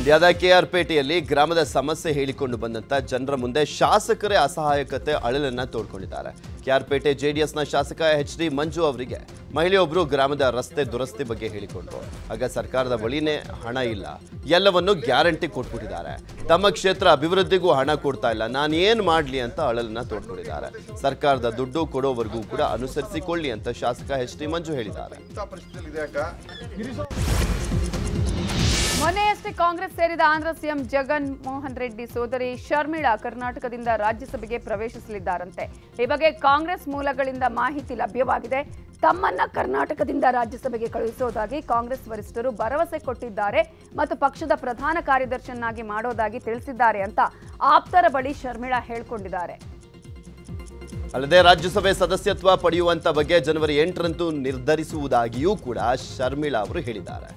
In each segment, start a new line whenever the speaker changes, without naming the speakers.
ಮಂಡ್ಯದ ಕೆಆರ್ಪೇಟೆಯಲ್ಲಿ ಗ್ರಾಮದ ಸಮಸ್ಯೆ ಹೇಳಿಕೊಂಡು ಬಂದಂತ ಜನರ ಮುಂದೆ ಶಾಸಕರೇ ಅಸಹಾಯಕತೆ ಅಳಲನ್ನ ತೋಡ್ಕೊಂಡಿದ್ದಾರೆ. ಕೆಆರ್ಪೇಟೆ ಜೆಡಿಎಸ್ನ ಶಾಸಕ ಎಚ್ ಡಿ ಮಂಜು ಅವರಿಗೆ ಮಹಿಳೆಯೊಬ್ಬರು ಗ್ರಾಮದ ರಸ್ತೆ ದುರಸ್ತಿ ಬಗ್ಗೆ ಹೇಳಿಕೊಂಡ್ರು ಆಗ ಸರ್ಕಾರದ ಬಳಿನೇ ಹಣ ಇಲ್ಲ. ಎಲ್ಲವನ್ನು ಗ್ಯಾರಂಟಿ ಕೊಟ್ಬಿಟ್ಟಿದ್ದಾರೆ. ತಮ್ಮ ಕ್ಷೇತ್ರ ಅಭಿವೃದ್ಧಿಗೂ ಹಣ ಕೊಡ್ತಾ ಇಲ್ಲ. ನಾನು ಏನು ಮಾಡಲಿ ಅಂತ ಅಳಲನ್ನ ತೋಡ್ಕೊಂಡಿದ್ದಾರೆ. ಸರ್ಕಾರದ ದುಡ್ಡು ಕೊಡೋವರೆಗೂ ಕೂಡ ಅನುಸರಿಸಿಕೊಳ್ಳಿ ಅಂತ ಶಾಸಕ ಎಚ್ ಡಿ ಮಂಜು ಹೇಳಿದ್ದಾರೆ.
ಮೊನ್ನೆಯಷ್ಟೇ ಕಾಂಗ್ರೆಸ್ ಸೇರಿದ ಆಂಧ್ರ ಸಿಎಂ ಜಗನ್ ಮೋಹನ್ ರೆಡ್ಡಿ ಸೋದರಿ ಶರ್ಮಿಳಾ ಕರ್ನಾಟಕದಿಂದ ರಾಜ್ಯಸಭೆಗೆ ಪ್ರವೇಶಿಸಲಿದ್ದಾರಂತೆ. ಈ ಬಗ್ಗೆ ಕಾಂಗ್ರೆಸ್ ಮೂಲಗಳಿಂದ ಮಾಹಿತಿ ಲಭ್ಯವಾಗಿದೆ. ತಮ್ಮನ್ನ ಕರ್ನಾಟಕದಿಂದ ರಾಜ್ಯಸಭೆಗೆ ಕಳುಹಿಸೋದಾಗಿ ಕಾಂಗ್ರೆಸ್ ವರಿಷ್ಠರು ಭರವಸೆ ಕೊಟ್ಟಿದ್ದಾರೆ ಮತ್ತು ಪಕ್ಷದ ಪ್ರಧಾನ ಕಾರ್ಯದರ್ಶಿಯನ್ನಾಗಿ ಮಾಡೋದಾಗಿ ತಿಳಿಸಿದ್ದಾರೆ ಅಂತ ಆಪ್ತರ ಬಳಿ ಶರ್ಮಿಳಾ ಹೇಳಿಕೊಂಡಿದ್ದಾರೆ.
ಅಲ್ಲದೆ ರಾಜ್ಯಸಭೆ ಸದಸ್ಯತ್ವ ಪಡೆಯುವಂತ ಬಗ್ಗೆ ಜನವರಿ ಎಂಟರಂದು ನಿರ್ಧರಿಸುವುದಾಗಿಯೂ ಕೂಡ ಶರ್ಮಿಳಾ ಅವರು ಹೇಳಿದ್ದಾರೆ.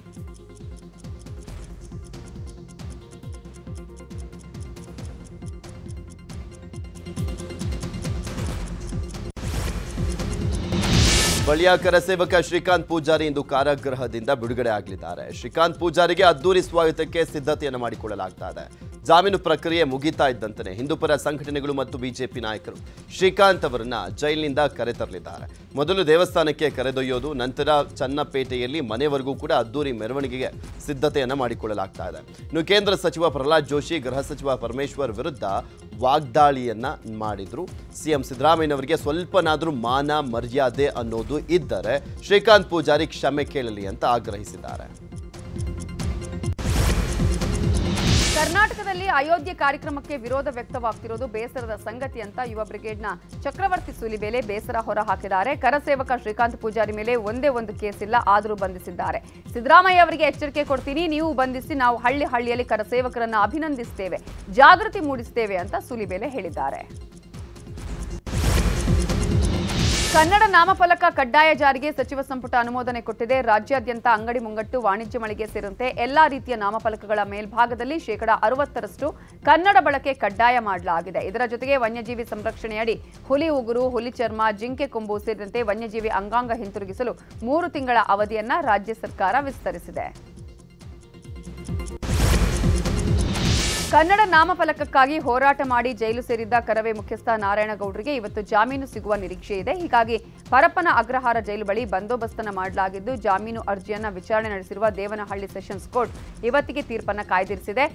ಬಳಿಯ ಕರಸೇವಕ ಶ್ರೀಕಾಂತ್ ಪೂಜಾರಿ ಇಂದು ಕಾರಾಗೃಹದಿಂದ ಬಿಡುಗಡೆ ಆಗಲಿದ್ದಾರೆ. ಶ್ರೀಕಾಂತ್ ಪೂಜಾರಿಗೆ ಅದ್ದೂರಿ ಸ್ವಾಗತಕ್ಕೆ ಸಿದ್ಧತೆಯನ್ನು ಮಾಡಿಕೊಳ್ಳಲಾಗ್ತಾ ಇದೆ ಜಾಮೀನು ಪ್ರಕ್ರಿಯೆ ಮುಗಿತಾ ಇದ್ದಂತೆ ಹಿಂದೂಪರ ಸಂಘಟನೆಗಳು ಮತ್ತು ಬಿಜೆಪಿ ನಾಯಕರು ಶ್ರೀಕಾಂತ್ ಅವರನ್ನ ಜೈಲಿನಿಂದ ಕರೆತರಲಿದ್ದಾರೆ. ಮೊದಲು ದೇವಸ್ಥಾನಕ್ಕೆ ಕರೆದೊಯ್ಯೋದು, ನಂತರ ಚನ್ನಪೇಟೆಯಲ್ಲಿ ಮನೆವರೆಗೂ ಕೂಡ ಅದ್ದೂರಿ ಮೆರವಣಿಗೆಗೆ ಸಿದ್ಧತೆಯನ್ನು ಮಾಡಿಕೊಳ್ಳಲಾಗ್ತಾ ಇದೆ ಇನ್ನು ಕೇಂದ್ರ ಸಚಿವ ಪ್ರಹ್ಲಾದ್ ಜೋಶಿ, ಗೃಹ ಸಚಿವ ಪರಮೇಶ್ವರ್ ವಿರುದ್ಧ ವಾಗ್ದಾಳಿಯನ್ನ ಮಾಡಿದ್ರು. ಸಿಎಂ ಸಿದ್ದರಾಮಯ್ಯನವರಿಗೆ ಸ್ವಲ್ಪನಾದರೂ ಮಾನ ಮರ್ಯಾದೆ ಅನ್ನೋದು ಇದ್ದರೆ ಶ್ರೀಕಾಂತ್ ಪೂಜಾರಿ ಕ್ಷಮೆ ಕೇಳಲಿ ಅಂತ ಆಗ್ರಹಿಸಿದ್ದಾರೆ.
ಕರ್ನಾಟಕದಲ್ಲಿ ಅಯೋಧ್ಯೆ ಕಾರ್ಯಕ್ರಮಕ್ಕೆ ವಿರೋಧ ವ್ಯಕ್ತವಾಗ್ತಿರೋದು ಬೇಸರದ ಸಂಗತಿ ಅಂತ ಯುವ ಬ್ರಿಗೇಡ್ನ ಚಕ್ರವರ್ತಿ ಸುಲಿಬೇಲೆ ಬೇಸರ ಹೊರ ಹಾಕಿದ್ದಾರೆ. ಕರಸೇವಕ ಶ್ರೀಕಾಂತ್ ಪೂಜಾರಿ ಮೇಲೆ ಒಂದೇ ಒಂದು ಕೇಸ್ ಇಲ್ಲ, ಆದರೂ ಬಂಧಿಸಿದ್ದಾರೆ. ಸಿದ್ದರಾಮಯ್ಯ ಅವರಿಗೆ ಎಚ್ಚರಿಕೆ ಕೊಡ್ತೀನಿ, ನೀವು ಬಂಧಿಸಿ ನಾವು ಹಳ್ಳಿ ಹಳ್ಳಿಯಲ್ಲಿ ಕರಸೇವಕರನ್ನು ಅಭಿನಂದಿಸ್ತೇವೆ, ಜಾಗೃತಿ ಮೂಡಿಸ್ತೇವೆ ಅಂತ ಸುಲಿಬೇಲೆ ಹೇಳಿದ್ದಾರೆ. ಕನ್ನಡ ನಾಮಫಲಕ ಕಡ್ಡಾಯ ಜಾರಿಗೆ ಸಚಿವ ಸಂಪುಟ ಅನುಮೋದನೆ ಕೊಟ್ಟಿದೆ. ರಾಜ್ಯಾದ್ಯಂತ ಅಂಗಡಿ ಮುಂಗಟ್ಟು ವಾಣಿಜ್ಯ ಮಳಿಗೆ ಸೇರಿದಂತೆ ಎಲ್ಲಾ ರೀತಿಯ ನಾಮಫಲಕಗಳ ಮೇಲ್ಭಾಗದಲ್ಲಿ ಶೇಕಡಾ ಅರವತ್ತರಷ್ಟು ಕನ್ನಡ ಬಳಕೆ ಕಡ್ಡಾಯ ಮಾಡಲಾಗಿದೆ. ಇದರ ಜೊತೆಗೆ ವನ್ಯಜೀವಿ ಸಂರಕ್ಷಣೆಯಡಿ ಹುಲಿ ಉಗುರು, ಹುಲಿ ಚರ್ಮ, ಜಿಂಕೆ ಕೊಂಬು ಸೇರಿದಂತೆ ವನ್ಯಜೀವಿ ಅಂಗಾಂಗ ಹಿಂತಿರುಗಿಸಲು ಮೂರು ತಿಂಗಳ ಅವಧಿಯನ್ನ ರಾಜ್ಯ ಸರ್ಕಾರ ವಿಸ್ತರಿಸಿದೆ. ಕನ್ನಡ ನಾಮಫಲಕಕ್ಕಾಗಿ ಹೋರಾಟ ಮಾಡಿ ಜೈಲು ಸೇರಿದ್ದ ಕರವೇ ಮುಖ್ಯಸ್ಥ ನಾರಾಯಣಗೌಡರಿಗೆ ಇವತ್ತು ಜಾಮೀನು ಸಿಗುವ ನಿರೀಕ್ಷೆ ಇದೆ. ಹೀಗಾಗಿ ಪರಪ್ಪನ ಅಗ್ರಹಾರ ಜೈಲು ಬಳಿ ಬಂದೋಬಸ್ತನ್ನು ಮಾಡಲಾಗಿದ್ದು ಜಾಮೀನು ಅರ್ಜಿಯನ್ನು ವಿಚಾರಣೆ ನಡೆಸಿರುವ ದೇವನಹಳ್ಳಿ ಸೆಷನ್ಸ್ ಕೋರ್ಟ್ ಇವತ್ತಿಗೆ ತೀರ್ಪನ್ನ ಕಾಯ್ದಿರಿಸಿದೆ.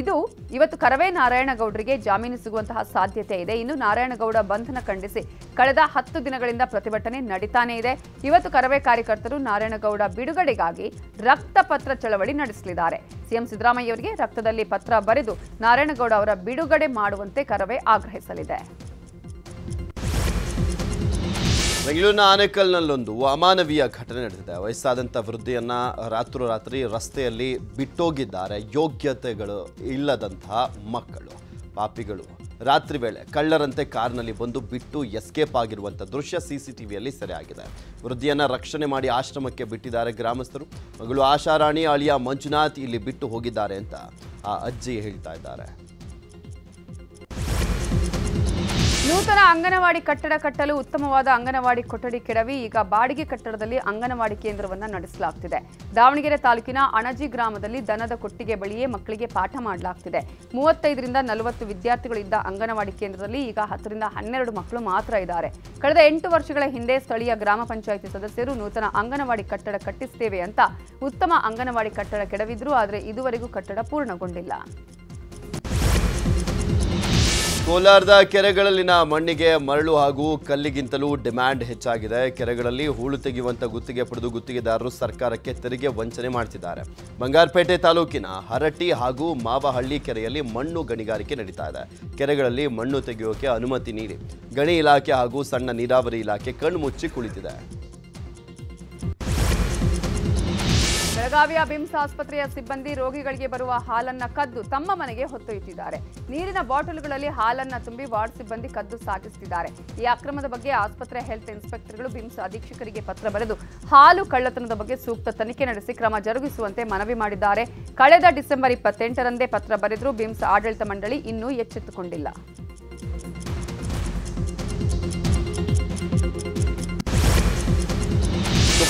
ಇದು ಇವತ್ತು ಕರವೇ ನಾರಾಯಣಗೌಡರಿಗೆ ಜಾಮೀನು ಸಿಗುವಂತಹ ಸಾಧ್ಯತೆ ಇದೆ. ಇನ್ನು ನಾರಾಯಣಗೌಡ ಬಂಧನ ಖಂಡಿಸಿ ಕಳೆದ ಹತ್ತು ದಿನಗಳಿಂದ ಪ್ರತಿಭಟನೆ ನಡೀತಾನೇ ಇದೆ. ಇವತ್ತು ಕರವೇ ಕಾರ್ಯಕರ್ತರು ನಾರಾಯಣಗೌಡ ಬಿಡುಗಡೆಗಾಗಿ ರಕ್ತಪತ್ರ ಚಳವಳಿ ನಡೆಸಲಿದ್ದಾರೆ. ಸಿಎಂ ಸಿದ್ದರಾಮಯ್ಯ ಅವರಿಗೆ ರಕ್ತದಲ್ಲಿ ಪತ್ರ ಬರೆದು ನಾರಾಯಣಗೌಡ ಅವರ ಬಿಡುಗಡೆ ಮಾಡುವಂತೆ ಕರವೇ ಆಗ್ರಹಿಸಲಿದೆ.
ಬೆಂಗಳೂರಿನ ಆನೇಕಲ್ನಲ್ಲೊಂದು ಅಮಾನವೀಯ ಘಟನೆ ನಡೆದಿದೆ. ವಯಸ್ಸಾದಂಥ ವೃದ್ಧಿಯನ್ನ ರಾತ್ರೋರಾತ್ರಿ ರಸ್ತೆಯಲ್ಲಿ ಬಿಟ್ಟೋಗಿದ್ದಾರೆ. ಯೋಗ್ಯತೆಗಳು ಇಲ್ಲದಂತಹ ಮಕ್ಕಳು, ಪಾಪಿಗಳು. ರಾತ್ರಿ ವೇಳೆ ಕಳ್ಳರಂತೆ ಕಾರ್ನಲ್ಲಿ ಬಂದು ಬಿಟ್ಟು ಎಸ್ಕೇಪ್ ಆಗಿರುವಂಥ ದೃಶ್ಯ ಸಿಸಿಟಿವಿಯಲ್ಲಿ ಸೆರೆಯಾಗಿದೆ. ವೃದ್ಧಿಯನ್ನ ರಕ್ಷಣೆ ಮಾಡಿ ಆಶ್ರಮಕ್ಕೆ ಬಿಟ್ಟಿದ್ದಾರೆ ಗ್ರಾಮಸ್ಥರು. ಮಗಳು ಆಶಾರಾಣಿ ಅಳಿಯ ಮಂಜುನಾಥ್ ಇಲ್ಲಿ ಬಿಟ್ಟು ಹೋಗಿದ್ದಾರೆ ಅಂತ ಆ ಅಜ್ಜಿ ಹೇಳ್ತಾ ಇದ್ದಾರೆ.
ನೂತನ ಅಂಗನವಾಡಿ ಕಟ್ಟಡ ಕಟ್ಟಲು ಉತ್ತಮವಾದ ಅಂಗನವಾಡಿ ಕೊಠಡಿ ಕೆಡವಿ. ಈಗ ಬಾಡಿಗೆ ಕಟ್ಟಡದಲ್ಲಿ ಅಂಗನವಾಡಿ ಕೇಂದ್ರವನ್ನು ನಡೆಸಲಾಗ್ತಿದೆ. ದಾವಣಗೆರೆ ತಾಲೂಕಿನ ಅಣಜಿ ಗ್ರಾಮದಲ್ಲಿ ದನದ ಕೊಟ್ಟಿಗೆ ಬಳಿಯೇ ಮಕ್ಕಳಿಗೆ ಪಾಠ ಮಾಡಲಾಗ್ತಿದೆ. ಮೂವತ್ತೈದರಿಂದ ನಲವತ್ತು ವಿದ್ಯಾರ್ಥಿಗಳಿದ್ದ ಅಂಗನವಾಡಿ ಕೇಂದ್ರದಲ್ಲಿ ಈಗ ಹತ್ತರಿಂದ ಹನ್ನೆರಡು ಮಕ್ಕಳು ಮಾತ್ರ ಇದ್ದಾರೆ. ಕಳೆದ ಎಂಟು ವರ್ಷಗಳ ಹಿಂದೆ ಸ್ಥಳೀಯ ಗ್ರಾಮ ಪಂಚಾಯಿತಿ ಸದಸ್ಯರು ನೂತನ ಅಂಗನವಾಡಿ ಕಟ್ಟಡ ಕಟ್ಟಿಸ್ತೇವೆ ಅಂತ ಉತ್ತಮ ಅಂಗನವಾಡಿ ಕಟ್ಟಡ ಕೆಡವಿದ್ರು, ಆದರೆ ಇದುವರೆಗೂ ಕಟ್ಟಡ ಪೂರ್ಣಗೊಂಡಿಲ್ಲ.
ಕೋಲಾರದ ಕೆರೆಗಳಲ್ಲಿನ ಮಣ್ಣಿಗೆ ಮರಳು ಹಾಗೂ ಕಲ್ಲಿಗಿಂತಲೂ ಡಿಮ್ಯಾಂಡ್ ಹೆಚ್ಚಾಗಿದೆ. ಕೆರೆಗಳಲ್ಲಿ ಹೂಳು ತೆಗೆಯುವಂಥ ಗುತ್ತಿಗೆ ಪಡೆದು ಗುತ್ತಿಗೆದಾರರು ಸರ್ಕಾರಕ್ಕೆ ತೆರಿಗೆ ವಂಚನೆ ಮಾಡ್ತಿದ್ದಾರೆ. ಬಂಗಾರಪೇಟೆ ತಾಲೂಕಿನ ಹರಟಿ ಹಾಗೂ ಮಾವಹಳ್ಳಿ ಕೆರೆಯಲ್ಲಿ ಮಣ್ಣು ಗಣಿಗಾರಿಕೆ ನಡೀತಾ ಇದೆ. ಕೆರೆಗಳಲ್ಲಿ ಮಣ್ಣು ತೆಗೆಯೋಕೆ ಅನುಮತಿ ನೀಡಿ. ಗಣಿ ಇಲಾಖೆ ಹಾಗೂ ಸಣ್ಣ ನೀರಾವರಿ ಇಲಾಖೆ ಕಣ್ಮುಚ್ಚಿ ಕುಳಿತಿದೆ.
ಬೆಳಗಾವಿಯ ಬಿಮ್ಸ್ ಆಸ್ಪತ್ರೆಯ ಸಿಬ್ಬಂದಿ ರೋಗಿಗಳಿಗೆ ಬರುವ ಹಾಲನ್ನ ಕದ್ದು ತಮ್ಮ ಮನೆಗೆ ಹೊತ್ತೊಯ್ಯುತ್ತಿದ್ದಾರೆ. ನೀರಿನ ಬಾಟಲ್ಗಳಲ್ಲಿ ಹಾಲನ್ನ ತುಂಬಿ ವಾರ್ಡ್ ಸಿಬ್ಬಂದಿ ಕದ್ದು ಸಾಗಿಸುತ್ತಿದ್ದಾರೆ. ಈ ಅಕ್ರಮದ ಬಗ್ಗೆ ಆಸ್ಪತ್ರೆ ಹೆಲ್ತ್ ಇನ್ಸ್ಪೆಕ್ಟರ್ಗಳು ಬಿಮ್ಸ್ ಅಧೀಕ್ಷಕರಿಗೆ ಪತ್ರ ಬರೆದು ಹಾಲು ಕಳ್ಳತನದ ಬಗ್ಗೆ ಸೂಕ್ತ ತನಿಖೆ ನಡೆಸಿ ಕ್ರಮ ಜರುಗಿಸುವಂತೆ ಮನವಿ ಮಾಡಿದ್ದಾರೆ. ಕಳೆದ ಡಿಸೆಂಬರ್ ಇಪ್ಪತ್ತೆಂಟರಂದೇ ಪತ್ರ ಬರೆದರೂ ಬಿಮ್ಸ್ ಆಡಳಿತ ಮಂಡಳಿ ಇನ್ನೂ ಎಚ್ಚೆತ್ತುಕೊಂಡಿಲ್ಲ.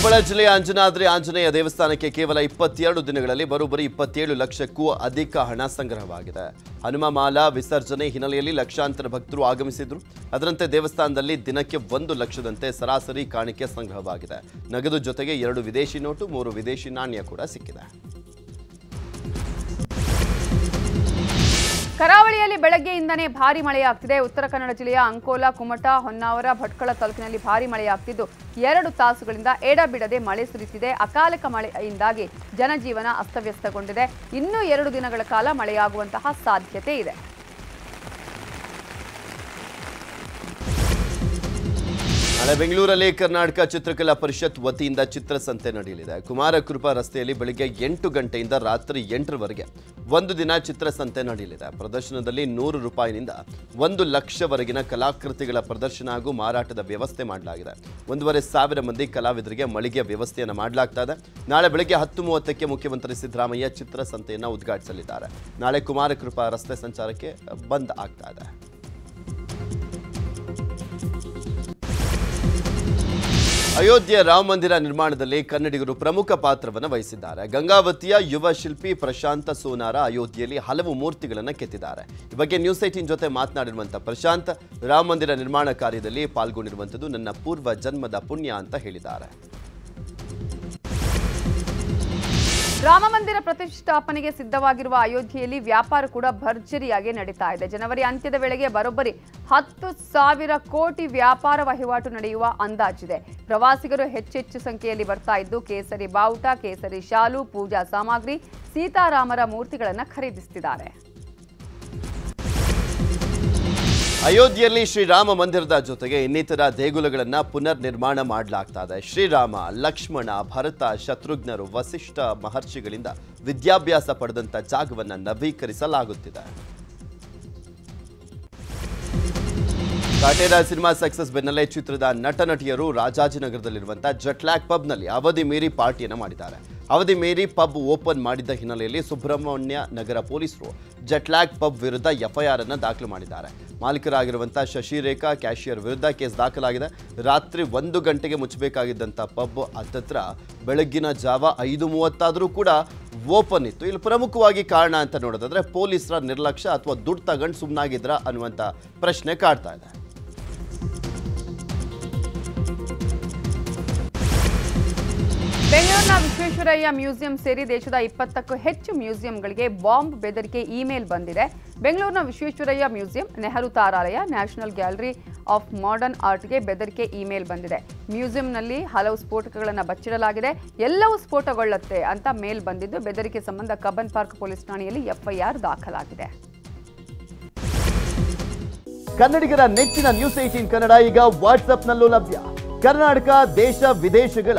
ಕೊಪ್ಪಳ ಜಿಲ್ಲೆಯ ಅಂಜನಾದ್ರಿ ಆಂಜನೇಯ ದೇವಸ್ಥಾನಕ್ಕೆ ಕೇವಲ ಇಪ್ಪತ್ತೆರಡು ದಿನಗಳಲ್ಲಿ ಬರೋಬ್ಬರಿ ಇಪ್ಪತ್ತೇಳು ಲಕ್ಷಕ್ಕೂ ಅಧಿಕ ಹಣ ಸಂಗ್ರಹವಾಗಿದೆ. ಹನುಮ ಮಾಲಾ ವಿಸರ್ಜನೆ ಹಿನ್ನೆಲೆಯಲ್ಲಿ ಲಕ್ಷಾಂತರ ಭಕ್ತರು ಆಗಮಿಸಿದ್ರು. ಅದರಂತೆ ದೇವಸ್ಥಾನದಲ್ಲಿ ದಿನಕ್ಕೆ ಒಂದು ಲಕ್ಷದಂತೆ ಸರಾಸರಿ ಕಾಣಿಕೆ ಸಂಗ್ರಹವಾಗಿದೆ. ನಗದು ಜೊತೆಗೆ ಎರಡು ವಿದೇಶಿ ನೋಟು, ಮೂರು ವಿದೇಶಿ ನಾಣ್ಯ ಕೂಡ ಸಿಕ್ಕಿದೆ.
ಕರಾವಳಿಯಲ್ಲಿ ಬೆಳಗ್ಗೆಯಿಂದನೇ ಭಾರಿ ಮಳೆಯಾಗ್ತಿದೆ. ಉತ್ತರ ಕನ್ನಡ ಜಿಲ್ಲೆಯ ಅಂಕೋಲಾ, ಕುಮಟಾ, ಹೊನ್ನಾವರ, ಭಟ್ಕಳ ತಾಲೂಕಿನಲ್ಲಿ ಭಾರಿ ಮಳೆಯಾಗ್ತಿದ್ದು. ಎರಡು ತಾಸುಗಳಿಂದ ಎಡಬಿಡದೆ ಮಳೆ ಸುರಿತಿದೆ. ಅಕಾಲಿಕ ಮಳೆಯಿಂದಾಗಿ ಜನಜೀವನ ಅಸ್ತವ್ಯಸ್ತಗೊಂಡಿದೆ. ಇನ್ನೂ ಎರಡು ದಿನಗಳ ಕಾಲ ಮಳೆಯಾಗುವಂತಹ ಸಾಧ್ಯತೆ ಇದೆ.
ನಾಳೆ ಬೆಂಗಳೂರಲ್ಲಿ ಕರ್ನಾಟಕ ಚಿತ್ರಕಲಾ ಪರಿಷತ್ ವತಿಯಿಂದ ಚಿತ್ರಸಂತೆ ನಡೆಯಲಿದೆ. ಕುಮಾರಕೃಪಾ ರಸ್ತೆಯಲ್ಲಿ ಬೆಳಗ್ಗೆ ಎಂಟು ಗಂಟೆಯಿಂದ ರಾತ್ರಿ ಎಂಟರವರೆಗೆ ಒಂದು ದಿನ ಚಿತ್ರಸಂತೆ ನಡೆಯಲಿದೆ. ಪ್ರದರ್ಶನದಲ್ಲಿ ನೂರು ರೂಪಾಯಿನಿಂದ ಒಂದು ಲಕ್ಷವರೆಗಿನ ಕಲಾಕೃತಿಗಳ ಪ್ರದರ್ಶನ ಹಾಗೂ ಮಾರಾಟದ ವ್ಯವಸ್ಥೆ ಮಾಡಲಾಗಿದೆ. ಒಂದೂವರೆ ಸಾವಿರ ಮಂದಿ ಕಲಾವಿದರಿಗೆ ಮಳಿಗೆಯ ವ್ಯವಸ್ಥೆಯನ್ನು ಮಾಡಲಾಗ್ತಾ ಇದೆ ನಾಳೆ ಬೆಳಗ್ಗೆ ಹತ್ತು ಮೂವತ್ತಕ್ಕೆ ಮುಖ್ಯಮಂತ್ರಿ ಸಿದ್ದರಾಮಯ್ಯ ಚಿತ್ರಸಂತೆಯನ್ನು ಉದ್ಘಾಟಿಸಲಿದ್ದಾರೆ. ನಾಳೆ ಕುಮಾರಕೃಪಾ ರಸ್ತೆ ಸಂಚಾರಕ್ಕೆ ಬಂದ್ ಆಗ್ತಾ ಇದೆ ಅಯೋಧ್ಯೆ ರಾಮ ಮಂದಿರ ನಿರ್ಮಾಣದಲ್ಲಿ ಕನ್ನಡಿಗರು ಪ್ರಮುಖ ಪಾತ್ರವನ್ನು ವಹಿಸಿದ್ದಾರೆ. ಗಂಗಾವತಿಯ ಯುವ ಶಿಲ್ಪಿ ಪ್ರಶಾಂತ ಸೋನಾರ ಅಯೋಧ್ಯೆಯಲ್ಲಿ ಹಲವು ಮೂರ್ತಿಗಳನ್ನು ಕೆತ್ತಿದ್ದಾರೆ. ಈ ಬಗ್ಗೆ ನ್ಯೂಸ್ ಏಟೀನ್ ಜೊತೆ ಮಾತನಾಡಿರುವಂಥ ಪ್ರಶಾಂತ್, ರಾಮ ಮಂದಿರ ನಿರ್ಮಾಣ ಕಾರ್ಯದಲ್ಲಿ ಪಾಲ್ಗೊಂಡಿರುವಂಥದ್ದು ನನ್ನ ಪೂರ್ವ ಜನ್ಮದ ಪುಣ್ಯ ಅಂತ ಹೇಳಿದ್ದಾರೆ.
ರಾಮ ಮಂದಿರ ಪ್ರತಿಷ್ಠಾಪನೆಗೆ ಸಿದ್ಧವಾಗಿರುವ ಅಯೋಧ್ಯೆಯಲ್ಲಿ ವ್ಯಾಪಾರ ಕೂಡ ಭರ್ಜರಿಯಾಗಿ ನಡೀತಾ ಇದೆ. ಜನವರಿ ಅಂತ್ಯದ ವೇಳೆಗೆ ಬರೋಬ್ಬರಿ ಹತ್ತು ಸಾವಿರ ಕೋಟಿ ವ್ಯಾಪಾರ ವಹಿವಾಟು ನಡೆಯುವ ಅಂದಾಜಿದೆ. ಪ್ರವಾಸಿಗರು ಹೆಚ್ಚೆಚ್ಚು ಸಂಖ್ಯೆಯಲ್ಲಿ ಬರ್ತಾ ಇದ್ದು, ಕೇಸರಿ ಬಾವುಟ, ಕೇಸರಿ ಶಾಲು, ಪೂಜಾ ಸಾಮಗ್ರಿ, ಸೀತಾರಾಮರ ಮೂರ್ತಿಗಳನ್ನು ಖರೀದಿಸುತ್ತಿದ್ದಾರೆ
ಅಯೋಧ್ಯೆಯಲ್ಲಿ ಶ್ರೀರಾಮ ಮಂದಿರದ ಜೊತೆಗೆ ಇನ್ನಿತರ ದೇಗುಲಗಳನ್ನು ಪುನರ್ ನಿರ್ಮಾಣ ಮಾಡಲಾಗ್ತಾ ಇದೆ ಶ್ರೀರಾಮ, ಲಕ್ಷ್ಮಣ, ಭರತ, ಶತ್ರುಘ್ನರು, ವಸಿಷ್ಠ ಮಹರ್ಷಿಗಳಿಂದ ವಿದ್ಯಾಭ್ಯಾಸ ಪಡೆದಂಥ ಜಾಗವನ್ನು ನವೀಕರಿಸಲಾಗುತ್ತಿದೆ. ಕಾಟೇರ ಸಿನಿಮಾ ಸಕ್ಸಸ್ ಬೆನ್ನಲ್ಲೇ ಚಿತ್ರದ ನಟ ನಟಿಯರು ರಾಜಾಜಿನಗರದಲ್ಲಿರುವಂತಹ ಜಟ್ಲ್ಯಾಕ್ ಪಬ್ನಲ್ಲಿ ಅವಧಿ ಮೀರಿ ಪಾರ್ಟಿಯನ್ನು ಮಾಡಿದ್ದಾರೆ. ಅವಧಿ ಮೀರಿ ಪಬ್ ಓಪನ್ ಮಾಡಿದ್ದ ಹಿನ್ನೆಲೆಯಲ್ಲಿ ಸುಬ್ರಹ್ಮಣ್ಯ ನಗರ ಪೊಲೀಸರು ಜಟ್ಲ್ಯಾಕ್ ಪಬ್ ವಿರುದ್ಧ ಎಫ್ಐಆರ್ ಅನ್ನು ದಾಖಲು ಮಾಡಿದ್ದಾರೆ. ಮಾಲೀಕರಾಗಿರುವಂತಹ ಶಶಿರೇಖಾ, ಕ್ಯಾಶಿಯರ್ ವಿರುದ್ಧ ಕೇಸ್ ದಾಖಲಾಗಿದೆ. ರಾತ್ರಿ ಒಂದು ಗಂಟೆಗೆ ಮುಚ್ಚಬೇಕಾಗಿದ್ದಂಥ ಪಬ್ ಹತ್ತತ್ರ ಬೆಳಗ್ಗಿನ ಜಾವ ಐದು ಮೂವತ್ತಾದರೂ ಕೂಡ ಓಪನ್ ಇತ್ತು. ಇಲ್ಲಿ ಪ್ರಮುಖವಾಗಿ ಕಾರಣ ಅಂತ ನೋಡೋದಾದ್ರೆ ಪೊಲೀಸರ ನಿರ್ಲಕ್ಷ್ಯ ಅಥವಾ ದುಡ್ಡು ತಗೊಂಡು ಸುಮ್ಮನಾಗಿದ್ರ ಅನ್ನುವಂಥ ಪ್ರಶ್ನೆ ಕಾಡ್ತಾ ಇದೆ.
ಬೆಂಗಳೂರಿನ ವಿಶ್ವೇಶ್ವರಯ್ಯ ಮ್ಯೂಸಿಯಂ ಸೇರಿ ದೇಶದ ಇಪ್ಪತ್ತಕ್ಕೂ ಹೆಚ್ಚು ಮ್ಯೂಸಿಯಂಗಳಿಗೆ ಬಾಂಬ್ ಬೆದರಿಕೆ ಇಮೇಲ್ ಬಂದಿದೆ. ಬೆಂಗಳೂರಿನ ವಿಶ್ವೇಶ್ವರಯ್ಯ ಮ್ಯೂಸಿಯಂ, ನೆಹರು ತಾರಾಲಯ, ನ್ಯಾಷನಲ್ ಗ್ಯಾಲರಿ ಆಫ್ ಮಾಡರ್ನ್ ಆರ್ಟ್ಗೆ ಬೆದರಿಕೆ ಇಮೇಲ್ ಬಂದಿದೆ. ಮ್ಯೂಸಿಯಂನಲ್ಲಿ ಹಲವು ಸ್ಫೋಟಕಗಳನ್ನು ಬಚ್ಚಿಡಲಾಗಿದೆ. ಎಲ್ಲವೂ ಸ್ಫೋಟಗೊಳ್ಳುತ್ತೆ ಅಂತ ಮೇಲ್ ಬಂದಿದ್ದು, ಬೆದರಿಕೆ ಸಂಬಂಧ ಕಬ್ಬನ್ ಪಾರ್ಕ್ ಪೊಲೀಸ್ ಠಾಣೆಯಲ್ಲಿ ಎಫ್ಐಆರ್ ದಾಖಲಾಗಿದೆ.
ಕನ್ನಡಿಗರ ನೆಚ್ಚಿನ ನ್ಯೂಸ್ ಏಟೀನ್ ಕನ್ನಡ ಈಗ ವಾಟ್ಸ್ಆಪ್ನಲ್ಲೂ ಲಭ್ಯ. ಕರ್ನಾಟಕ, ದೇಶ, ವಿದೇಶಗಳ